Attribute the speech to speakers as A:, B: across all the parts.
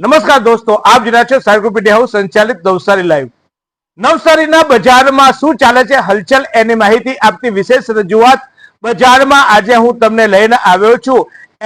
A: નમસ્કાર દોસ્તો, આપ રહ્યા છો સાયકોપીડિયા હાઉસ સંચાલિત નવસારી લાઈવ. નવસારીના બજારમાં શું ચાલે છે? હલચલ એની માહિતી આપતી વિશેષ રજૂઆત. બજારમાં આજે હું તમને લઈને આવ્યો છું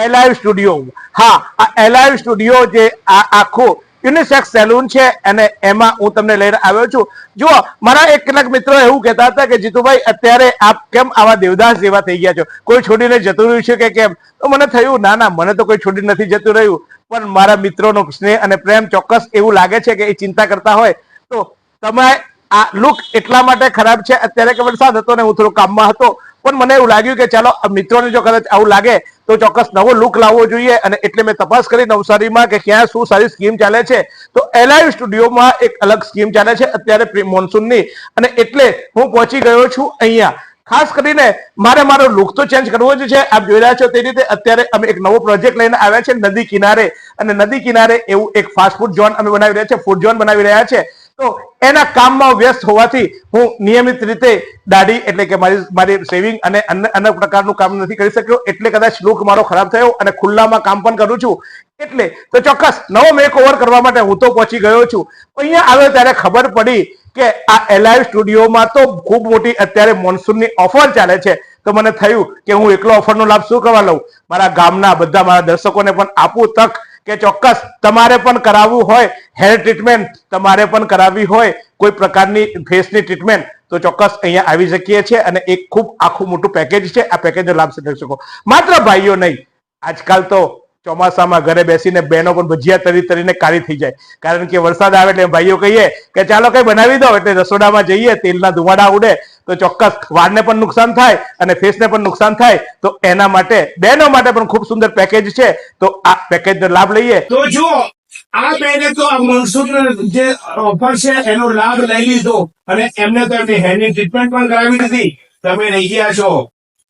A: એલાઈવ સ્ટુડિયો. હા, આ એલાઈવ સ્ટુડિયો જે આખું યુનિસેક્સ સેલૂન છે અને એમાં હું તમને લઈને આવ્યો છું. જુઓ, મારા એક કેટલાક મિત્રો એવું કહેતા હતા કે, જીતુભાઈ, અત્યારે આપ કેમ આવા દેવદાસ જેવા થઈ ગયા છો? કોઈ છોડીને જતું રહ્યું છે કે કેમ? તો મને થયું, ના ના, મને તો કોઈ છોડી નથી જતું રહ્યું. પણ મારા મિત્રોનો સ્નેહ અને પ્રેમ ચોક્કસ એવું લાગે છે કે એ ચિંતા કરતા હોય. તો તમે આ લુક એટલા માટે ખરાબ છે, અત્યારે કે વરસાદ હતો ને હું થોડું કામમાં હતો. પણ મને એવું લાગ્યું કે, ચાલો મિત્રોને જો કદાચ આવું લાગે તો ચોક્કસ નવો લુક લાવવો જોઈએ અને એટલે મેં તપાસ કરી નવસારીમાં કે ક્યાં શું સારી સ્કીમ ચાલે છે. તો એલઆઈ સ્ટુડિયોમાં એક અલગ સ્કીમ ચાલે છે, અત્યારે મોન્સૂનની અને એટલે હું પહોંચી ગયો છું અહીંયા. ખાસ કરીને મારે મારો લુક તો ચેન્જ કરવો જ છે. આપ જોઈ રહ્યા છો તે રીતે અત્યારે અમે એક નવો પ્રોજેક્ટ લઈને આવ્યા છે નદી કિનારે. અને નદી કિનારે એવું એક ફાસ્ટ ફૂડ ઝોન અમે બનાવી રહ્યા છે ફૂડ ઝોન બનાવી રહ્યા છે. તો એના કામમાં વ્યસ્ત હોવાથી હું નિયમિત રીતે દાઢી એટલે કે મારી મારી સેવિંગ અને અન્ય પ્રકારનું કામ નથી કરી શક્યો. એટલે કદાચ લુક મારો ખરાબ થયો અને ખુલ્લામાં કામ પણ કરું છું. એટલે તો ચોક્કસ નવો મેક ઓવર કરવા માટે હું તો પહોંચી ગયો છું. અહીંયા આવ્યો ત્યારે ખબર પડી કે આ એલાઇવ સ્ટુડિયોમાં તો ખૂબ મોટી અત્યારે મોન્સૂનની ઓફર ચાલે છે. તો મને થયું કે હું એકલો ઓફરનો લાભ શું કરવા લઉં? મારા ગામના બધા મારા દર્શકોને પણ આપું તક. કે ચોક્કસ તમારે પણ કરાવવું હોય હેર ટ્રીટમેન્ટ તમારે પણ કરાવવી હોય, કોઈ પ્રકારની ફેસની ટ્રીટમેન્ટ તો ચોક્કસ અહીંયા આવી શકીએ છીએ અને એક ખૂબ આખું મોટું પેકેજ છે. આ પેકેજનો લાભ લઈ શકો. માત્ર ભાઈઓ નહીં, આજકાલ તો ચોમાસામાં ઘરે બેસીને બહેનો પણ ભજીયા તરી તરીને કાળી થઈ જાય. કારણ કે વરસાદ આવે એટલે ભાઈઓ કહીએ કે ચાલો કઈ બનાવી દો, એટલે રસોડામાં જઈએ, તેલના ધુમાડા ઉડે તો ચોક્કસ વાળને પણ નુકસાન થાય અને ફેસને પણ નુકસાન થાય. તો એના માટે, બહેનો માટે પણ ખૂબ સુંદર પેકેજ છે. તો આ પેકેજનો લાભ લઈએ.
B: તો જુઓ, આ બેને તો આ મનસુખ જે ઓફર છે, એનો લાભ લઈ લીધો. અને એમને તો એમની હેરની ટ્રીટમેન્ટ પણ કરાવી દીધી. તમે રહી ગયા છો.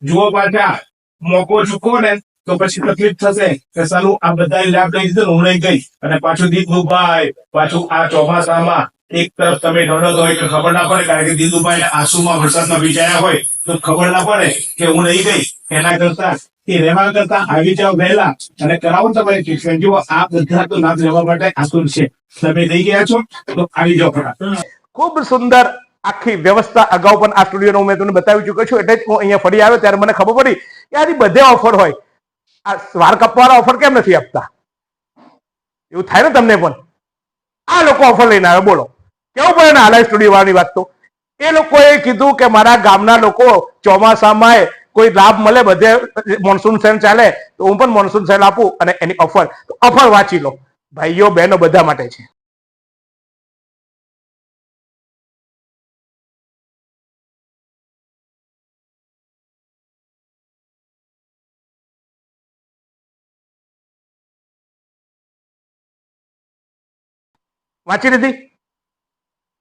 B: જુઓ પાછા, મોકો ચૂકો ને, તો પછી તકલીફ થશે કે સાલું આ બધા લાભ લઈ ને હું નહીં ગઈ. અને પાછું દીપુભાઈ પાછું આ ચોમાસામાં એક તરફ તમે રડત હોય તો ખબર ના પડે, કારણ કે દીદુભાઈ આંસુમાં વરસાદમાં ભીજાયા હોય તો ખબર ના પડે કે હું નહીં ગઈ. એના કરતા એ રહેવા કરતા આવી જાવ વહેલા અને કરાવો તમારી ટ્રીટમેન્ટ જુઓ, આ બધા તો નામ લેવા માટે આતુર છે. તમે લઈ ગયા છો તો આવી જાઓ ખરા
A: ખૂબ સુંદર આખી વ્યવસ્થા અગાઉ પણ આ સ્ટુડિયોનો મેં તમને બતાવી ચૂક્યો છું. એટલે જ હું અહીંયા ફરી આવ્યો ત્યારે મને ખબર પડી કે આની બધે ઓફર હોય. આ વાળ કપવાળા ઓફર કેમ નથી આપતા? એવું થાય ને તમને પણ? આ લોકો ઓફર લઈને આવે બોલો. કેવું પડે ને હાલાઈ સ્ટુડિયો વાળાની વાત તો? એ લોકોએ કીધું કે મારા ગામના લોકો ચોમાસામાં કોઈ લાભ મળે, બધે મોન્સૂન સેલ ચાલે, તો હું પણ મોન્સૂન સેલ આપું અને એની ઓફર ઓફર વાંચી લો. ભાઈઓ, બહેનો બધા માટે છે. વાંચી લીધી?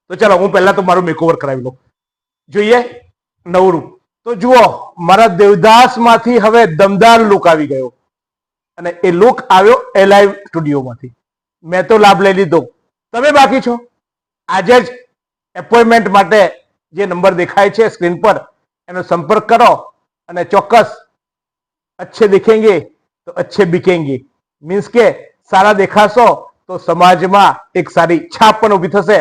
A: તો ચાલો, હું પહેલા તો મારું મેકઓવર કરાવી લઉં. જોઈએ, નવરું. તો જુઓ, મારા દેવદાસમાંથી હવે દમદાર લુક આવી ગયો. અને એ લુક આવ્યો એલાઇવ સ્ટુડિયોમાંથી મેં તો લાભ લઈ લીધો. તમે બાકી છો? આજે જ એપોઇન્ટમેન્ટ માટે જે નંબર દેખાય છે સ્ક્રીન પર, એનો સંપર્ક કરો અને ચોક્કસ અચ્છે દેખેંગે તો અચ્છે બીકેંગે. મીન્સ કે સારા દેખાશો તો સમાજમાં એક સારી છાપ પણ ઊભી થશે.